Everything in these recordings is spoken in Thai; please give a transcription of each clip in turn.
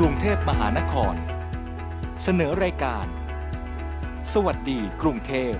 กรุงเทพมหานคร เสนอรายการ สวัสดีกรุงเทพ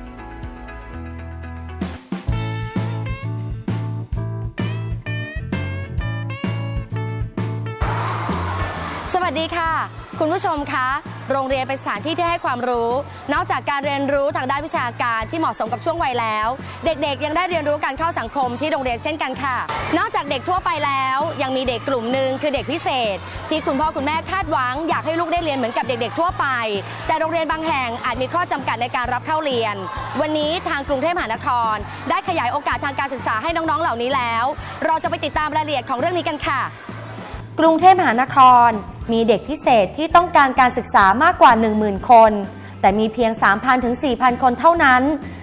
สวัสดีค่ะ คุณผู้ชมคะ โรงเรียนเป็นสถานที่ที่ให้ความรู้ นอกจากการเรียนรู้ทางด้านวิชาการที่เหมาะสมกับช่วงวัยแล้ว เด็กๆ ยังได้เรียนรู้การเข้าสังคมที่โรงเรียนเช่นกันค่ะ นอกจากเด็กทั่วไปแล้ว ยังมีเด็กกลุ่มหนึ่งคือเด็กพิเศษ ที่คุณพ่อคุณแม่คาดหวัง อยากให้ลูกได้เรียนเหมือนกับเด็ก ๆ ทั่วไป แต่โรงเรียนบางแห่งอาจมีข้อจำกัดในการรับเข้าเรียน วันนี้ทางกรุงเทพมหานคร ได้ขยายโอกาสทางการศึกษาให้น้องๆ เหล่านี้แล้ว เราจะไปติดตามรายละเอียดของเรื่องนี้กันค่ะ กรุงเทพมหานคร มีเด็กพิเศษที่ต้องการการศึกษามากกว่า 10,000 คน แต่มีเพียง 3,000 ถึง 4,000 คนเท่านั้น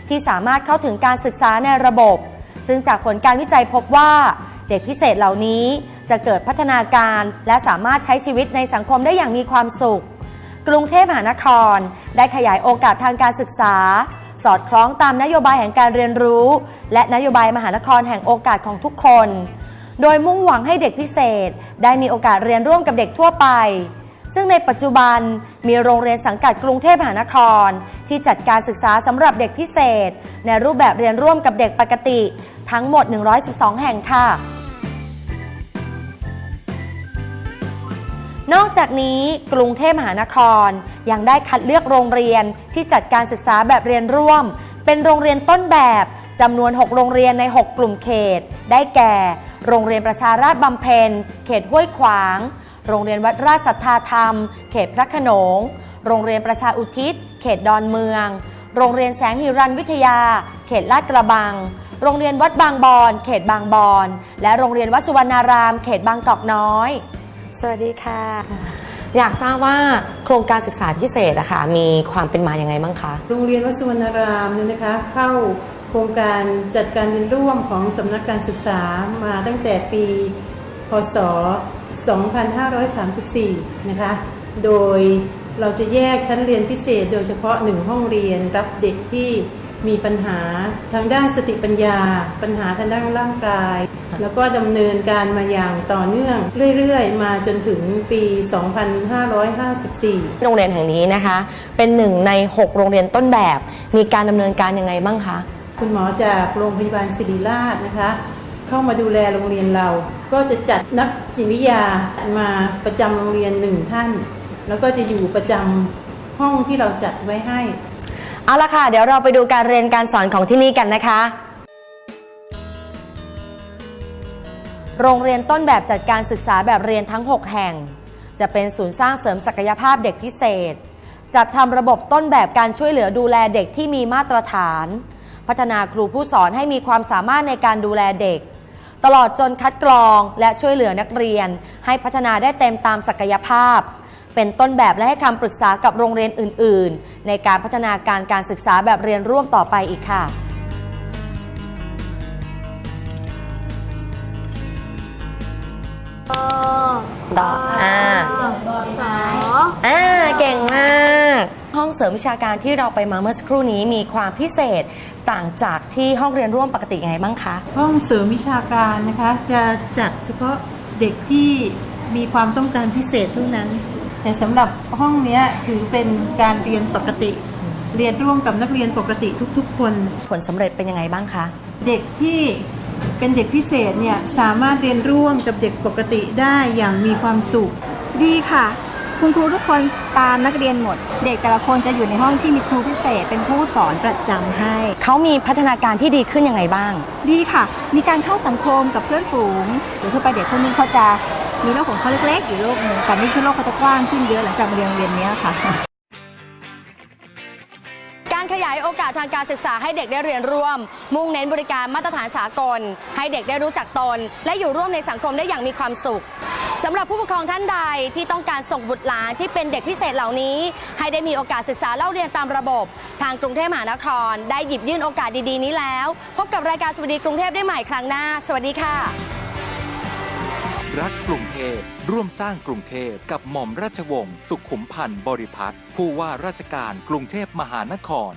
ที่สามารถเข้าถึงการศึกษาในระบบ ซึ่งจากผลการวิจัยพบว่า เด็กพิเศษเหล่านี้จะเกิดพัฒนาการและสามารถใช้ชีวิตในสังคมได้อย่างมีความสุข กรุงเทพมหานคร ได้ขยายโอกาสทางการศึกษา สอดคล้องตามนโยบายแห่งการเรียนรู้ และนโยบายมหานครแห่งโอกาสของทุกคน โดยมุ่งหวังให้เด็กพิเศษ ได้มีโอกาสเรียนร่วมกับเด็กทั่วไป ซึ่งในปัจจุบันมีโรงเรียนสังกัดกรุงเทพมหานคร ที่จัดการศึกษาสำหรับเด็กพิเศษ ในรูปแบบเรียนร่วมกับเด็กปกติ ทั้งหมด 112 แห่งค่ะนอกจากนี้กรุงเทพมหานครยังได้คัดเลือกโรงเรียนที่จัดการศึกษาแบบเรียนร่วม เป็นโรงเรียนต้นแบบจำนวน 6 โรงเรียนใน 6 กลุ่มเขต ได้แก่ โรงเรียนประชาราชบำเพ็ญ เขตห้วยขวาง โรงเรียนวัดราชสัทธาธรรม เขตพระโขนง โรงเรียนประชาอุทิศ เขตดอนเมือง โรงเรียนแสงหิรันวิทยา เขตลาดกระบัง โรงเรียนวัดบางบอน เขตบางบอน และโรงเรียนวัดสุวรรณาราม เขตบางกอกน้อย สวัสดีค่ะ อยากทราบว่าโครงการศึกษาพิเศษอะค่ะมีความเป็นมาอย่างไงบ้างคะ โรงเรียนวัดสุวรรณรามเนี่ยนะคะเข้าโครงการจัดการเรียนร่วมของสำนักการศึกษามาตั้งแต่ปี พศ 2534 นะคะ โดยเราจะแยกชั้นเรียนพิเศษโดยเฉพาะหนึ่งห้องเรียนรับเด็กที่มีปัญหาทางด้านสติปัญญา ปัญหาทางด้านร่างกาย แล้วก็ดำเนินการมาอย่างต่อเนื่อง เรื่อยๆ มาจนถึงปี 2554 โรงเรียนแห่งนี้นะคะ เป็นหนึ่งใน 6 โรงเรียนต้นแบบ มีการดำเนินการยังไงบ้างคะ คุณหมอจากโรงพยาบาลศิริราชนะคะ เข้ามาดูแลโรงเรียนเรา ก็จะจัดนักจิตวิทยามาประจำโรงเรียนหนึ่งท่าน แล้วก็จะอยู่ประจำห้องที่เราจัดไว้ให้ เอาละค่ะ เดี๋ยวเราไปดูการเรียนการสอนของที่นี่กันนะคะ โรงเรียนต้นแบบจัดการศึกษาแบบเรียนทั้ง 6 แห่ง จะเป็นศูนย์สร้างเสริมศักยภาพเด็กพิเศษจัดทำระบบต้นแบบการช่วยเหลือดูแลเด็กที่มีมาตรฐาน พัฒนาครูผู้สอนให้มีความสามารถในการดูแลเด็ก ตลอดจนคัดกรองและช่วยเหลือนักเรียน ให้พัฒนาได้เต็มตามศักยภาพ เป็นต้นแบบและให้คำปรึกษากับโรงเรียนอื่น ๆ ในการพัฒนาการการศึกษาแบบเรียนร่วมต่อไปอีกค่ะดอกอ่าอ่าเก่งมากห้ องเสริมวิชาการที่เราไปมาเมื่อสักครู่นี้มีความพิเศษต่างจากที่ห้องเรียนร่วมปกติยังไงบ้างคะ ห้องเสริมวิชาการนะคะจะจัดเฉพาะเด็กที่มีความต้องการพิเศษเท่านั้น แต่สำหรับห้องเนี้ยถือเป็นการเรียนปกติ เรียนร่วมกับนักเรียนปกติทุกๆ คน ผลสำเร็จเป็นยังไงบ้างคะ เด็กที่เป็นเด็กพิเศษเนี่ยสามารถเรียนร่วมกับเด็กปกติได้อย่างมีความสุข ดีค่ะ คุณครูทุกคนตามนักเรียนหมด เด็กแต่ละคนจะอยู่ในห้องที่มีครูพิเศษ เป็นผู้สอนประจำให้ เขามีพัฒนาการที่ดีขึ้นยังไงบ้าง ดีค่ะ มีการเข้าสังคมกับเพื่อนฝูงหรือทั่วไปเด็กพวกนี้เขาจะมีโลกของเขาเล็กๆอยู่โลกหนึ่งแต่นี่คือโลกเขาจะกว้างขึ้นเยอะหลังจากมาเรียนโรงเรียนเนี้ยค่ะ การขยายโอกาสทางการศึกษาให้เด็กได้เรียนร่วม มุ่งเน้นบริการมาตรฐานสากล ให้เด็กได้รู้จักตน และอยู่ร่วมในสังคมได้อย่างมีความสุข สำหรับผู้ปกครองท่านใดที่ต้องการส่งบุตรหลานที่เป็นเด็กพิเศษเหล่านี้ ให้ได้มีโอกาสศึกษาเล่าเรียนตามระบบ ทางกรุงเทพมหานคร ได้หยิบยื่นโอกาสดีๆนี้แล้ว พบกับรายการสวัสดีกรุงเทพได้ใหม่ครั้งหน้า สวัสดีค่ะ รักกรุงเทพร่วมสร้างกรุงเทพกับหม่อมราชวงศ์สุขุมพันธ์บริพัตรผู้ว่าราชการกรุงเทพมหานคร